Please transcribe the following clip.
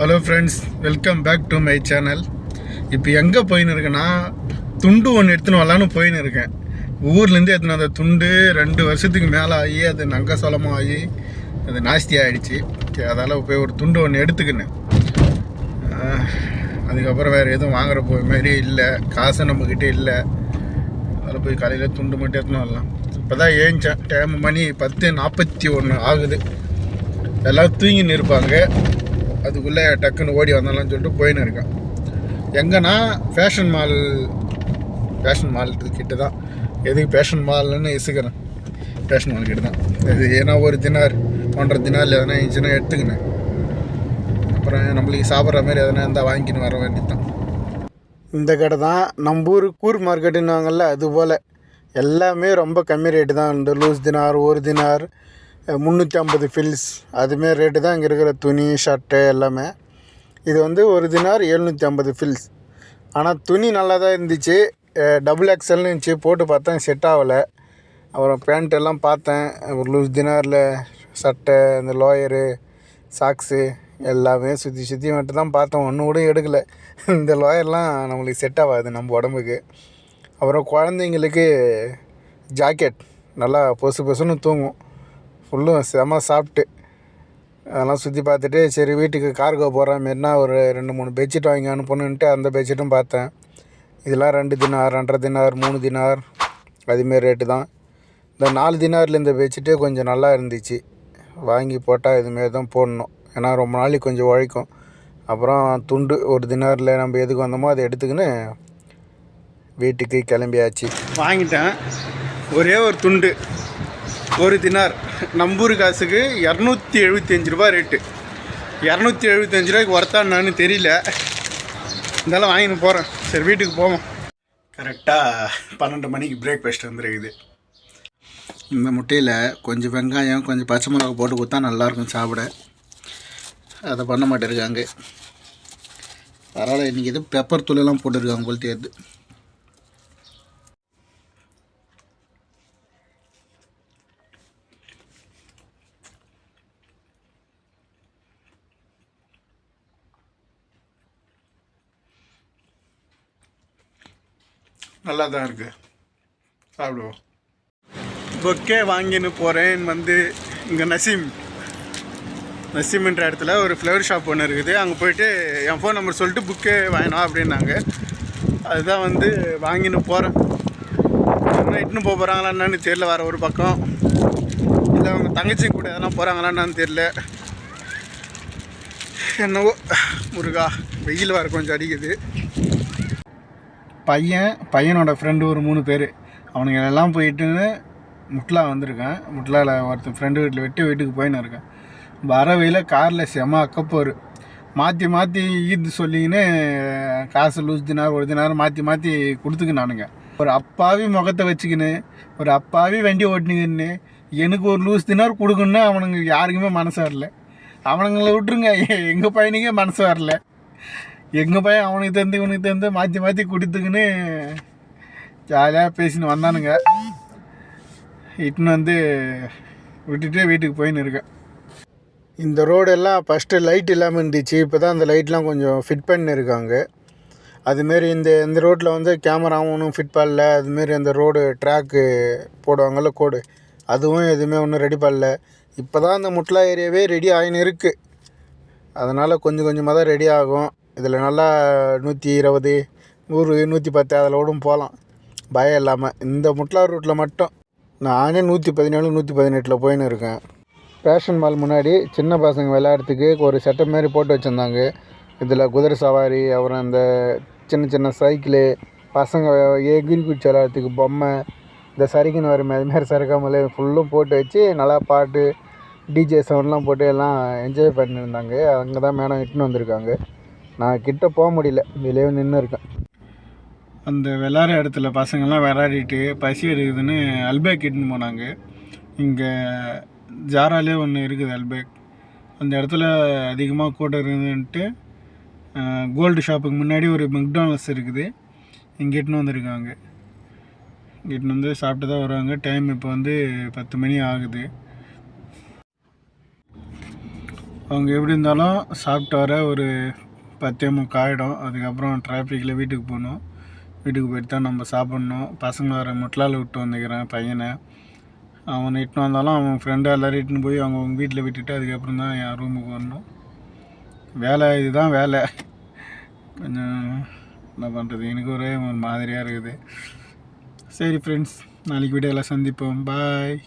Hello friends welcome back to my channel இப்போ எங்கே போயின்னு இருக்கேன்னா துண்டு ஒன்று எடுத்துன்னு வரலான்னு போயின்னு இருக்கேன். ஊர்லேருந்து எடுத்துன்னு அந்த துண்டு ரெண்டு வருஷத்துக்கு மேலே ஆகி அது நங்க சோளமும் ஆகி அது நாஸ்தி ஆகிடுச்சு அதால் போய் ஒரு துண்டு ஒன்று எடுத்துக்கினேன். அதுக்கப்புறம் வேறு எதுவும் வாங்குற போய் மாதிரி இல்லை. காசு நம்மக்கிட்ட இல்லை. அதில் போய் காலையில் துண்டு மட்டும் எடுத்துன்னு வரலாம். இப்போ தான் ஏஞ்சேன். டைம் மணி பத்து நாற்பத்தி ஒன்று ஆகுது. எல்லாம் தூங்கின்னு இருப்பாங்க. அதுக்குள்ளே டக்குன்னு ஓடி வந்தாலாம்னு சொல்லிட்டு போயின்னு இருக்கேன். எங்கன்னா ஃபேஷன் மால் ஃபேஷன் மால் கிட்ட தான் எதுக்கு ஃபேஷன் மால்னு இசுக்கிறேன். ஃபேஷன் மால் கிட்ட தான் இது ஏன்னா ஒரு தினார் ஒன்றரை தினார் எதனா இருந்துச்சுன்னா எடுத்துக்கினேன். அப்புறம் நம்மளுக்கு சாப்பிட்ற மாதிரி எதனா இருந்தால் வாங்கின்னு வர வேண்டியது இந்த கடை தான் நம்ம ஊர் கூர் மார்க்கெட்டுன்னுவாங்கல்ல அது போல். எல்லாமே ரொம்ப கம்மி ரேட்டு தான். இந்த லூஸ் தினார் ஒரு தினார் முந்நூற்றி ஐம்பது ஃபில்ஸ் அதுமாரி ரேட்டு தான் இங்கே இருக்கிற துணி ஷர்ட்டு எல்லாமே. இது வந்து ஒரு தினார் எழுநூற்றி ஐம்பது ஃபில்ஸ் ஆனால் துணி நல்லா தான் இருந்துச்சு டபுள் எக்ஸல்னு இருந்துச்சு. போட்டு பார்த்தேன் செட் ஆகலை. அப்புறம் பேண்ட் எல்லாம் பார்த்தேன். ஒரு லூஸ் தினாரில் சட்டை இந்த லோயரு சாக்ஸு எல்லாமே சுற்றி சுற்றி மட்டும் தான் பார்த்தோம். ஒன்று கூட எடுக்கலை. இந்த லோயர்லாம் நம்மளுக்கு செட் ஆகாது நம்ம உடம்புக்கு. அப்புறம் குழந்தைங்களுக்கு ஜாக்கெட் நல்லா பொசு பொசுன்னு தூங்கும். ஃபுல்லும் செம சாப்பிட்டு அதெல்லாம் சுற்றி பார்த்துட்டு சரி வீட்டுக்கு கார்கோ போகிற மாரினா ஒரு ரெண்டு மூணு பெட்ஷீட் வாங்கி அனுப்பணுன்ட்டு அந்த பெட்ஷீட்டும் பார்த்தேன். இதெல்லாம் ரெண்டு தினார் ரெண்டரை தினார் மூணு தினார். அதுமாரி ரேட்டு தான். இந்த நாலு தினாரில் இந்த பெட்ஷீட்டே கொஞ்சம் நல்லா இருந்துச்சு. வாங்கி போட்டால் இதுமாரி தான் போடணும். ஏன்னா ரொம்ப நாளைக்கு கொஞ்சம் உழைக்கும். அப்புறம் துண்டு ஒரு தினாரில் நம்ம எதுக்கு வந்தோமோ அதை எடுத்துக்கின்னு வீட்டுக்கு கிளம்பியாச்சு. வாங்கிட்டேன். ஒரே ஒரு துண்டு. ஒரு தினார். நம்பூர் காசுக்கு இரநூத்தி எழுபத்தஞ்சு ரூபா ரேட்டு இரநூத்தி எழுபத்தஞ்சு ரூபாய்க்கு ஒர்த்தான்னு தெரியல. இருந்தாலும் வாங்கின்னு போகிறேன் சரி வீட்டுக்கு போவோம். கரெக்டாக பன்னெண்டு மணிக்கு பிரேக்ஃபாஸ்ட் வந்துருக்குது. இந்த முட்டையில் கொஞ்சம் வெங்காயம் கொஞ்சம் பச்சை மிளகா போட்டு கொடுத்தா நல்லாயிருக்கும் சாப்பிட. அதை பண்ண மாட்டேருக்காங்க பரவாயில்ல இன்றைக்கி எதுவும் பெப்பர் தூளெல்லாம் போட்டுருக்காங்க போல் தெரியுது. நல்லா தான் இருக்குது சாப்பிடுவோம். பொக்கே வாங்கின்னு போகிறேன் வந்து இங்கே நசீம். நசீம்ன்ற இடத்துல ஒரு ஃப்ளவர் ஷாப் ஒன்று இருக்குது. அங்கே போயிட்டு என் ஃபோன் நம்பர் சொல்லிட்டு புக்கே வாங்கினா அப்படின்னாங்க. அதுதான் வந்து வாங்கின்னு போகிறேன் இட்டுன்னு போக போகிறாங்களா என்னன்னு தெரியல வர ஒரு பக்கம். இல்லை அவங்க தங்கச்சி கூட எதனா போகிறாங்களா என்னன்னு தெரியல. என்னவோ முருகா வெயில் வர கொஞ்சம் அடிக்குது. பையன் பையனோட ஃப்ரெண்டு ஒரு மூணு பேர். அவனுங்க எல்லாம் போயிட்டுன்னு முட்லா வந்திருக்கேன். முட்லாவில் ஒருத்தன் ஃப்ரெண்டு வீட்டில் வெட்டி வீட்டுக்கு போயின்னு இருக்கேன். வரவையில் காரில் செம அக்கப்போர். மாற்றி மாற்றி ஈத்து சொல்லிக்கின்னு காசு லூஸ் தினார் ஒரு தினார் மாற்றி மாற்றி கொடுத்துக்கினானுங்க. ஒரு அப்பாவி முகத்தை வச்சுக்கின்னு ஒரு அப்பாவி வண்டி ஓட்டினுங்கன்னு எனக்கு ஒரு லூஸ் தினார் கொடுக்கணுன்னு அவனுங்க யாருக்குமே மனசு வரல. அவனுங்களை விட்டுருங்க எங்கள் பையனுக்கே மனசு வரல. எங்கள் பையன் அவனுக்கு தந்து இவனுக்கு தந்து மாற்றி மாற்றி குடித்துக்குன்னு ஜாலியாக பேசின்னு வந்தானுங்க. இட்டுன்னு வந்து விட்டுட்டு வீட்டுக்கு போயின்னு இருக்கேன். இந்த ரோடெல்லாம் ஃபஸ்ட்டு லைட் இல்லாமல் இருந்துச்சு. இப்போ தான் அந்த லைட்லாம் கொஞ்சம் ஃபிட் பண்ணியிருக்காங்க அதுமாரி இந்த இந்த ரோட்டில் வந்து கேமராவும் ஒன்றும் ஃபிட் பண்ணல. அதுமாரி அந்த ரோடு ட்ராக்கு போடுவாங்கள்ல கோடு அதுவும் எதுவுமே ஒன்றும் ரெடி பண்ணல. இப்போ தான் அந்த முட்லா ஏரியாவே ரெடி ஆகின்னு இருக்குது அதனால் கொஞ்சம் கொஞ்சமாக தான் ரெடி ஆகும். இதில் நல்லா நூற்றி இருபது நூறு நூற்றி பத்து அதில் போகலாம். பயம் இல்லாமல். இந்த முட்லா ரூட்டில் மட்டும் நானே நூற்றி பதினேழு நூற்றி பதினெட்டில் போயின்னு இருக்கேன். ஃபேஷன் மால் முன்னாடி சின்ன பசங்க விளையாடுறதுக்கு ஒரு செட்டப் மாதிரி போட்டு வச்சுருந்தாங்க. இதில் குதிரை சவாரி அப்புறம் அந்த சின்ன சின்ன சைக்கிளு பசங்க எகிரி குச்சி விளையாடுறதுக்கு பொம்மை இந்த சரிக்குன்னு வருமே அதுமாரி சறுக்காமலே ஃபுல்லும் போட்டு வச்சு நல்லா பாட்டு டிஜே சவுண்ட்லாம் போட்டு எல்லாம் என்ஜாய் பண்ணியிருந்தாங்க அங்கே தான் மேடம் இட்டுன்னு வந்திருக்காங்க. நான் கிட்ட போக முடியல. வெளியே நின்று இருக்கேன். அந்த விளாட்ற இடத்துல பசங்கள்லாம் விளாடிட்டு பசி எடுக்குதுன்னு அல்பேக் இட்டுன்னு போனாங்க. இங்கே ஜாராலே ஒன்று இருக்குது அல்பேக் அந்த இடத்துல அதிகமாக கூட்டம் இருக்குதுன்ட்டு கோல்டு ஷாப்புக்கு முன்னாடி ஒரு மெக்டானல்ஸ் இருக்குது. இங்கே இட்டுன்னு வந்திருக்காங்க. இட்டுன்னு வந்து சாப்பிட்டு தான் வருவாங்க. டைம் இப்போ வந்து பத்து மணி ஆகுது. அவங்க எப்படி இருந்தாலும் சாப்பிட்டு வர ஒரு பத்தே முக்கால் ஆகிடும் அதுக்கப்புறம் டிராஃபிக்கில் வீட்டுக்கு போகணும். வீட்டுக்கு போயிட்டு தான் நம்ம சாப்பிட்ணும். பசங்க வர முட்லால் விட்டு வந்துக்கிறேன் பையனை. அவனை இட்டுன்னு வந்தாலும் அவன் ஃப்ரெண்டு எல்லோரும் இட்டுன்னு போய் அவங்க அவங்க வீட்டில் விட்டுட்டு அதுக்கப்புறம் தான் என் ரூமுக்கு வரணும். வேலை இதுதான் வேலை. கொஞ்சம் என்ன பண்ணுறது எனக்கு ஒரே ஒரு மாதிரியாக இருக்குது. சரி ஃப்ரெண்ட்ஸ் நாளைக்கு வீடியோவில் சந்திப்போம். பாய்